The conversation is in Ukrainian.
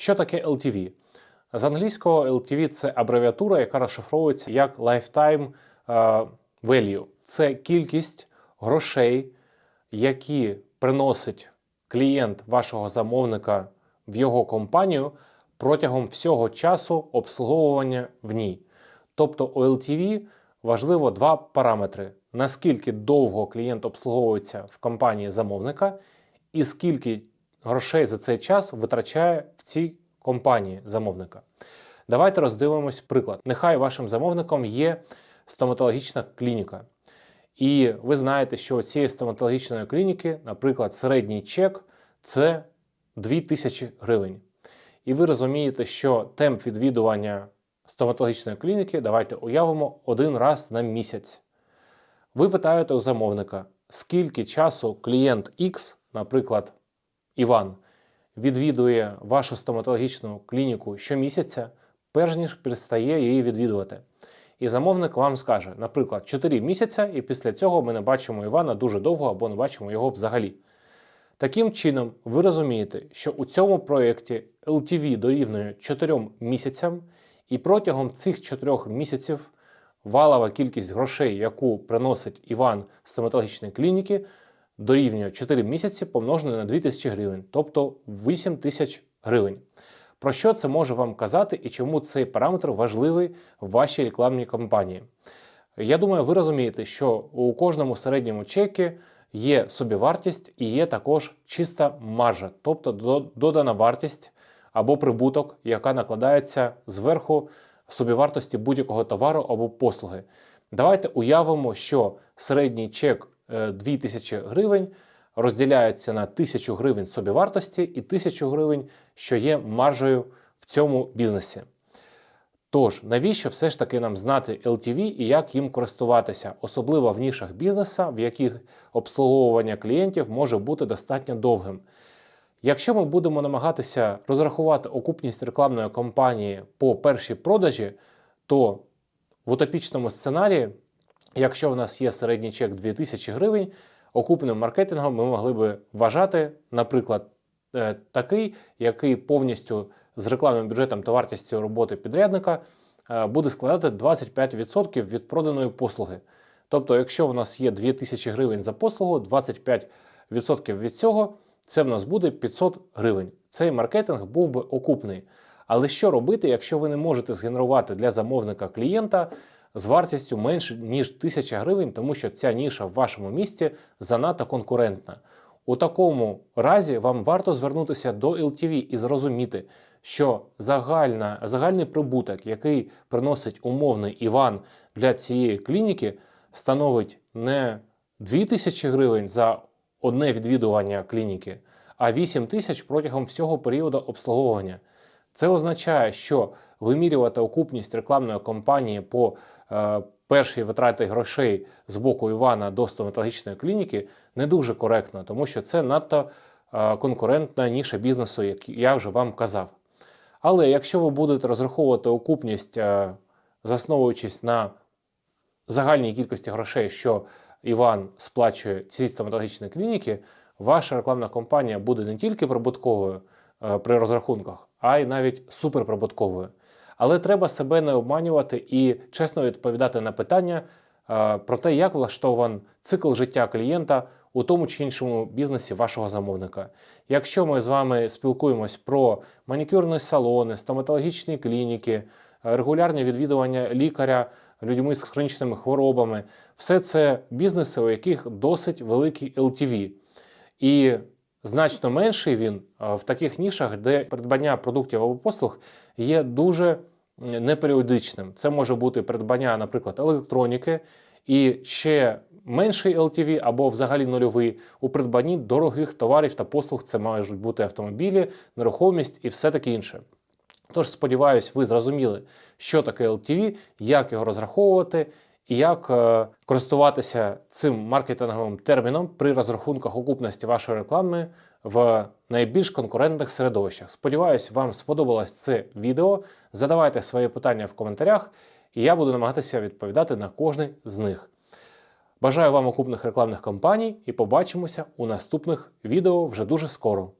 Що таке LTV? З англійського LTV це абревіатура, яка розшифровується як Lifetime е, Value. Це кількість грошей, які приносить клієнт вашого замовника в його компанію протягом всього часу обслуговування в ній. Тобто у LTV важливо два параметри: наскільки довго клієнт обслуговується в компанії замовника, і скільки грошей за цей час витрачає в цій компанії замовника. Давайте роздивимось приклад. Нехай вашим замовником є стоматологічна клініка. І ви знаєте, що у цієї стоматологічної клініки, наприклад, середній чек це 2000 гривень. І ви розумієте, що темп відвідування стоматологічної клініки давайте уявимо один раз на місяць. Ви питаєте у замовника, скільки часу клієнт X, наприклад, Іван, відвідує вашу стоматологічну клініку щомісяця, перш ніж перестає її відвідувати. І замовник вам скаже, наприклад, 4 місяця, і після цього ми не бачимо Івана дуже довго або не бачимо його взагалі. Таким чином, ви розумієте, що у цьому проєкті LTV дорівнює 4 місяцям, і протягом цих 4 місяців валова кількість грошей, яку приносить Іван з стоматологічної клініки, дорівнює 4 місяці помножене на 2000 гривень, тобто 8 тисяч гривень. Про що це може вам казати і чому цей параметр важливий в вашій рекламній кампанії? Я думаю, ви розумієте, що у кожному середньому чекі є собівартість і є також чиста маржа, тобто додана вартість або прибуток, яка накладається зверху собівартості будь-якого товару або послуги. Давайте уявимо, що середній чек 2000 гривень розділяється на 1000 гривень собівартості і 1000 гривень, що є маржею в цьому бізнесі. Тож, навіщо все ж таки нам знати LTV і як їм користуватися, особливо в нішах бізнеса, в яких обслуговування клієнтів може бути достатньо довгим. Якщо ми будемо намагатися розрахувати окупність рекламної кампанії по першій продажі, то в утопічному сценарії, якщо в нас є середній чек 2000 гривень, окупним маркетингом ми могли би вважати, наприклад, е, такий, який повністю з рекламним бюджетом та вартістю роботи підрядника е, буде складати 25% від проданої послуги. Тобто, якщо в нас є 2000 гривень за послугу, 25% від цього це в нас буде 500 гривень. Цей маркетинг був би окупний. Але що робити, якщо ви не можете згенерувати для замовника клієнта з вартістю менше ніж 1000 гривень, тому що ця ніша в вашому місті занадто конкурентна? У такому разі вам варто звернутися до LTV і зрозуміти, що загальна, загальний прибуток, який приносить умовний Іван для цієї клініки, становить не 2000 гривень за одне відвідування клініки, а 8 тисяч протягом всього періоду обслуговування. Це означає, що вимірювати окупність рекламної кампанії по е, першій витрати грошей з боку Івана до стоматологічної клініки не дуже коректно, тому що це надто е, конкурентна ніша бізнесу, як я вже вам казав. Але якщо ви будете розраховувати окупність, е, засновуючись на загальній кількості грошей, що Іван сплачує цій стоматологічній клініки, ваша рекламна кампанія буде не тільки прибутковою при розрахунках, а й навіть суперприбутковою. Але треба себе не обманювати і чесно відповідати на питання е, про те, як влаштований цикл життя клієнта у тому чи іншому бізнесі вашого замовника. Якщо ми з вами спілкуємось про манікюрні салони, стоматологічні клініки, е, регулярні відвідування лікаря людьми з хронічними хворобами, все це бізнеси, у яких досить великий LTV. І значно менший він в таких нішах, де придбання продуктів або послуг є дуже неперіодичним. Це може бути придбання, наприклад, електроніки, і ще менший LTV або взагалі нульовий у придбанні дорогих товарів та послуг. Це можуть бути автомобілі, нерухомість і все таке інше. Тож, сподіваюсь, ви зрозуміли, що таке LTV, як його розраховувати і як е, користуватися цим маркетинговим терміном при розрахунках окупності вашої реклами в найбільш конкурентних середовищах. Сподіваюсь, вам сподобалось це відео. Задавайте свої питання в коментарях, і я буду намагатися відповідати на кожне з них. Бажаю вам окупних рекламних кампаній і побачимося у наступних відео вже дуже скоро.